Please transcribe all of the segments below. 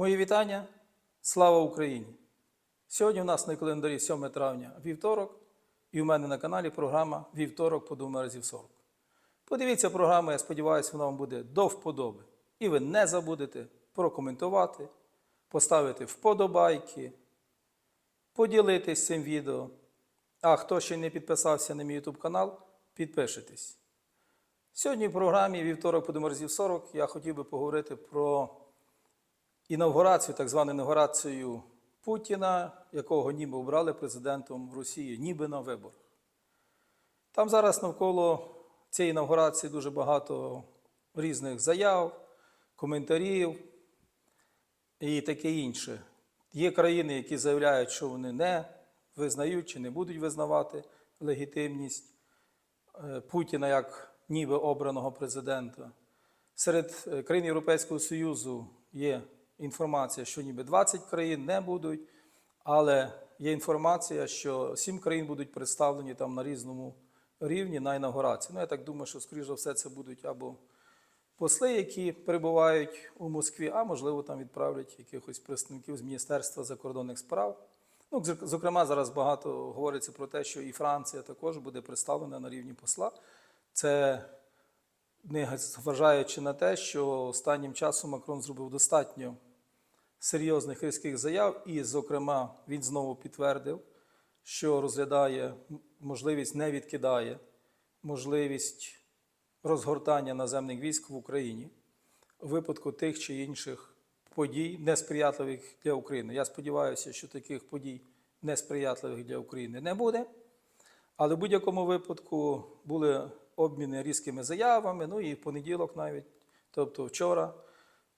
Мої вітання. Слава Україні! Сьогодні у нас на календарі 7 травня вівторок, і у мене на каналі програма Вівторок подумай разів 40. Подивіться програму, я сподіваюся, вона вам буде до вподоби. І ви не забудете прокоментувати, поставити вподобайки, поділитись цим відео. А хто ще не підписався на мій YouTube канал, підпишитесь. Сьогодні в програмі Вівторок подумай разів 40 я хотів би поговорити про інавгурацію, так звану інавгурацію Путіна, якого ніби обрали президентом Росії, ніби на виборах. Там зараз навколо цієї інавгурації дуже багато різних заяв, коментарів і таке інше. Є країни, які заявляють, що вони не визнають чи не будуть визнавати легітимність е, Путіна як ніби обраного президента. Серед е, країн Європейського Союзу є інформація, що ніби 20 країн не будуть, але є інформація, що 7 країн будуть представлені там на різному рівні на інаугурації. Ну, я так думаю, що, скоріш за все, це будуть або посли, які перебувають у Москві, а можливо, там відправлять якихось представників з Міністерства закордонних справ. Ну, зокрема, зараз багато говориться про те, що і Франція також буде представлена на рівні посла. Це не зважаючи на те, що останнім часом Макрон зробив достатньо серйозних різких заяв, і, зокрема, він знову підтвердив, що розглядає можливість, не відкидає можливість розгортання наземних військ в Україні у випадку тих чи інших подій, несприятливих для України. Я сподіваюся, що таких подій несприятливих для України не буде. Але в будь-якому випадку були обміни різкими заявами. Ну і в понеділок навіть, тобто вчора,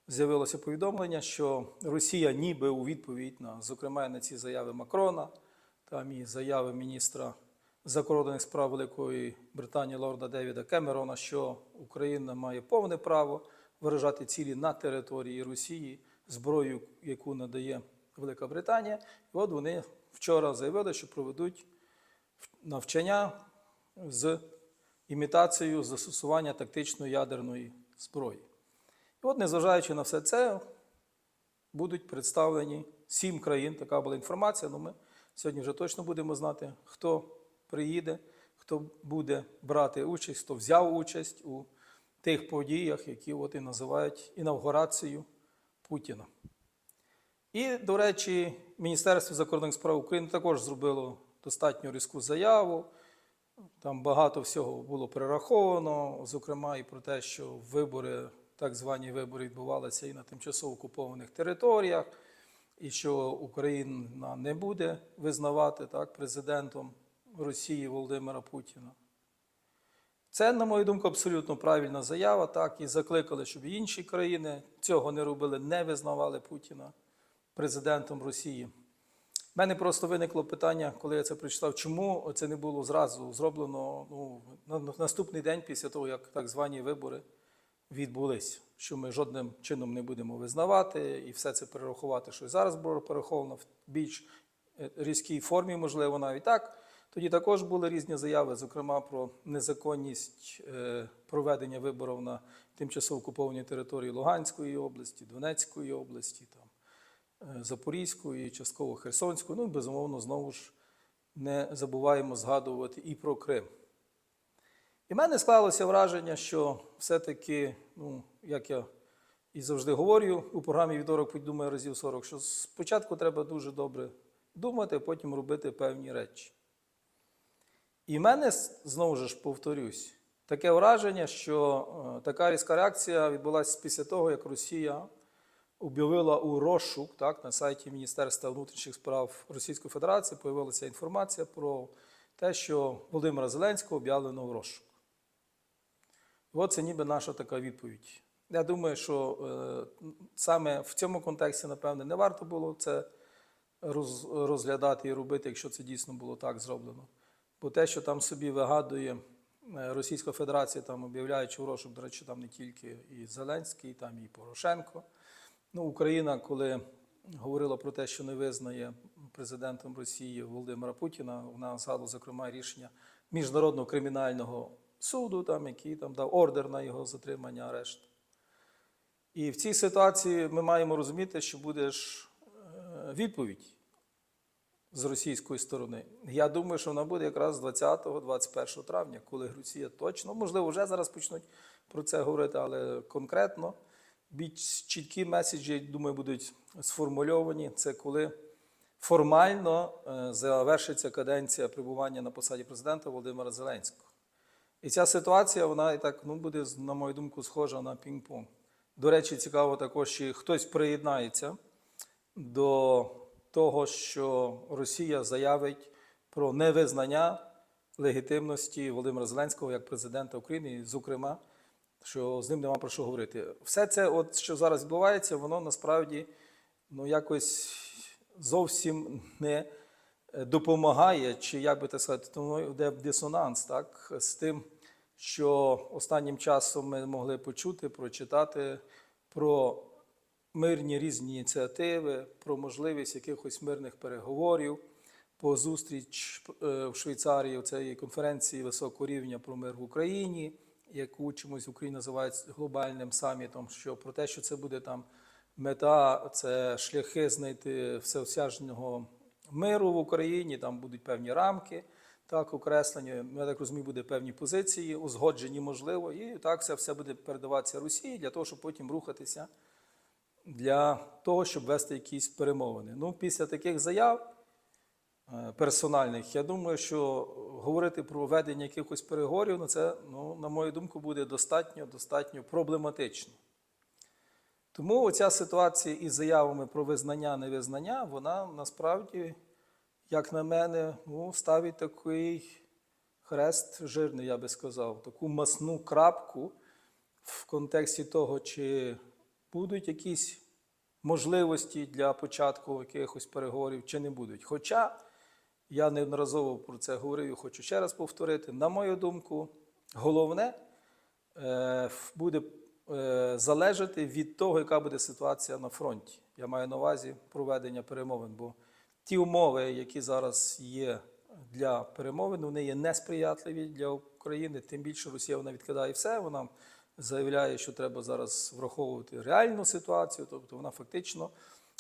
з'явилося повідомлення, що Росія ніби у відповідь на, зокрема, на ці заяви Макрона, там і заяви міністра закордонних справ Великої Британії Лорда Девіда Кемерона, що Україна має повне право виражати цілі на території Росії зброю, яку надає Велика Британія. І от вони вчора заявили, що проведуть навчання з імітацією застосування тактичної ядерної зброї. І от, незважаючи на все це, будуть представлені сім країн. Така була інформація. Ну, ми сьогодні вже точно будемо знати, хто приїде, хто буде брати участь, хто взяв участь у тих подіях, які от і називають інавгурацією Путіна. І, до речі, Міністерство закордонних справ України також зробило достатньо різку заяву. Там багато всього було перераховано, зокрема, і про те, що вибори, так звані вибори, відбувалися і на тимчасово окупованих територіях, і що Україна не буде визнавати так, президентом Росії Володимира Путіна. Це, на мою думку, абсолютно правильна заява. Так, і закликали, щоб інші країни цього не робили, не визнавали Путіна президентом Росії. У мене просто виникло питання, коли я це прочитав, чому це не було зразу зроблено ну, на на наступний день після того, як так звані вибори відбулись, що ми жодним чином не будемо визнавати і все це перерахувати, що зараз було перераховано в більш е, різкій формі, можливо, навіть так. Тоді також були різні заяви, зокрема про незаконність е, проведення виборів на тимчасово окупованій території Луганської області, Донецької області, там, е, Запорізької, частково Херсонської. Ну безумовно, знову ж не забуваємо згадувати і про Крим. І в мене склалося враження, що все-таки, ну, як я і завжди говорю у програмі «Вівторок подумаю разів 40, що спочатку треба дуже добре думати, а потім робити певні речі. І в мене, знову ж повторюсь, таке враження, що е, така різка реакція відбулася після того, як Росія об'явила у розшук так, на сайті Міністерства внутрішніх справ Російської Федерації появилася інформація про те, що Володимира Зеленського об'явлено в розшук. І от це ніби наша така відповідь. Я думаю, що е, саме в цьому контексті, напевне, не варто було це роз, розглядати і робити, якщо це дійсно було так зроблено. Бо те, що там собі вигадує е, Російська Федерація, там об'являючи в розшук, до речі, там не тільки і Зеленський, там і Порошенко. Ну, Україна, коли говорила про те, що не визнає президентом Росії Володимира Путіна, вона згадувала, зокрема, рішення Міжнародного кримінального суду, там, який там дав ордер на його затримання, арешт. І в цій ситуації ми маємо розуміти, що буде ж е, відповідь з російської сторони. Я думаю, що вона буде якраз 20-21 травня, коли Росія точно, можливо, вже зараз почнуть про це говорити, але конкретно чіткі меседжі, думаю, будуть сформульовані. Це коли формально е, завершиться каденція перебування на посаді президента Володимира Зеленського. І ця ситуація, вона і так ну, буде, на мою думку, схожа на пінг-понг. До речі, цікаво також, чи хтось приєднається до того, що Росія заявить про невизнання легітимності Володимира Зеленського як президента України, зокрема, що з ним нема про що говорити. Все це, от, що зараз відбувається, воно насправді ну, якось зовсім не допомагає, чи як би так сказати, тому йде в дисонанс так, з тим, що останнім часом ми могли почути, прочитати про мирні різні ініціативи, про можливість якихось мирних переговорів, по зустріч е, в Швейцарії у цієї конференції високого рівня про мир в Україні, яку чомусь в Україні називають глобальним самітом, що про те, що це буде там мета, це шляхи знайти всеосяжного миру в Україні, там будуть певні рамки. Так, окреслені, я так розумію, буде певні позиції, узгоджені, можливо, і так все, все буде передаватися Росії для того, щоб потім рухатися для того, щоб вести якісь перемовини. Ну, після таких заяв е, персональних, я думаю, що говорити про ведення якихось переговорів, ну це, ну, на мою думку, буде достатньо, достатньо проблематично. Тому оця ситуація із заявами про визнання, невизнання, вона насправді, як на мене, ну, ставить такий хрест жирний, я би сказав, таку масну крапку в контексті того, чи будуть якісь можливості для початку якихось переговорів, чи не будуть. Хоча я неодноразово про це говорив і хочу ще раз повторити. На мою думку, головне е, буде залежати від того, яка буде ситуація на фронті. Я маю на увазі проведення перемовин, бо ті умови, які зараз є для перемовин, вони є несприятливі для України. Тим більше Росія вона відкидає все. Вона заявляє, що треба зараз враховувати реальну ситуацію, тобто вона фактично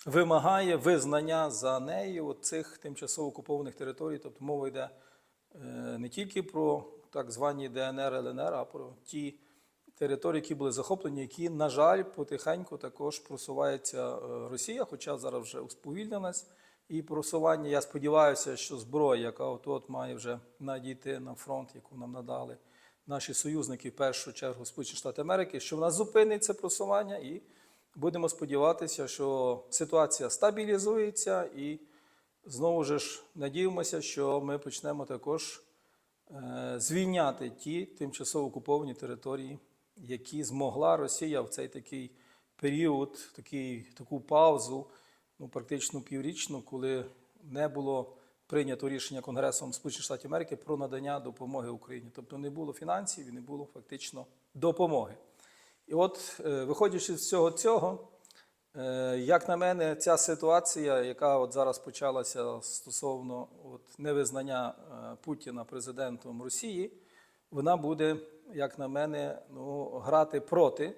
вимагає визнання за нею цих тимчасово окупованих територій. Тобто мова йде е, не тільки про так звані ДНР, ЛНР, а про ті території, які були захоплені, які, на жаль, потихеньку також просувається е, Росія, хоча зараз вже сповільнилась. І просування, я сподіваюся, що зброя, яка от от має вже надійти на фронт, яку нам надали наші союзники, в першу чергу Сполучені Штати Америки, що вона зупинить це просування, і будемо сподіватися, що ситуація стабілізується, і знову ж надіємося, що ми почнемо також е, звільняти ті тимчасово окуповані території, які змогла Росія в цей такий період, такий, таку паузу, ну практично піврічну, коли не було прийнято рішення Конгресом Сполучених Штатів Америки про надання допомоги Україні. Тобто не було фінансів і не було фактично допомоги. І от, е, виходячи з всього цього, е, як на мене, ця ситуація, яка от зараз почалася стосовно от невизнання е, Путіна президентом Росії, вона буде, як на мене, ну, грати проти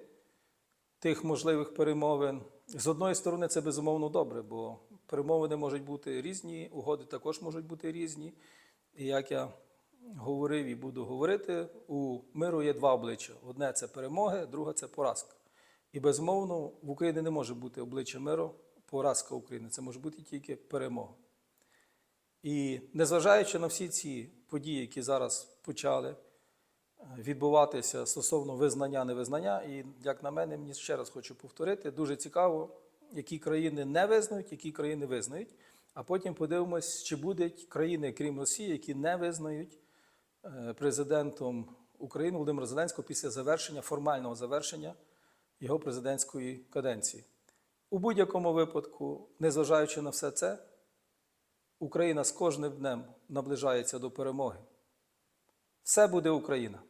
тих можливих перемовин. З одної сторони, це безумовно добре, бо перемовини можуть бути різні, угоди також можуть бути різні. І як я говорив і буду говорити, у миру є два обличчя: одне це перемоги, друге це поразка. І безумовно в Україні не може бути обличчя миру, поразка України. Це може бути тільки перемога. І незважаючи на всі ці події, які зараз почали відбуватися стосовно визнання, невизнання, і як на мене, мені ще раз хочу повторити, дуже цікаво, які країни не визнають, які країни визнають. А потім подивимось, чи будуть країни, крім Росії, які не визнають е, президентом України Володимира Зеленського після завершення формального завершення його президентської каденції. У будь-якому випадку, незважаючи на все це, Україна з кожним днем наближається до перемоги. Все буде Україна.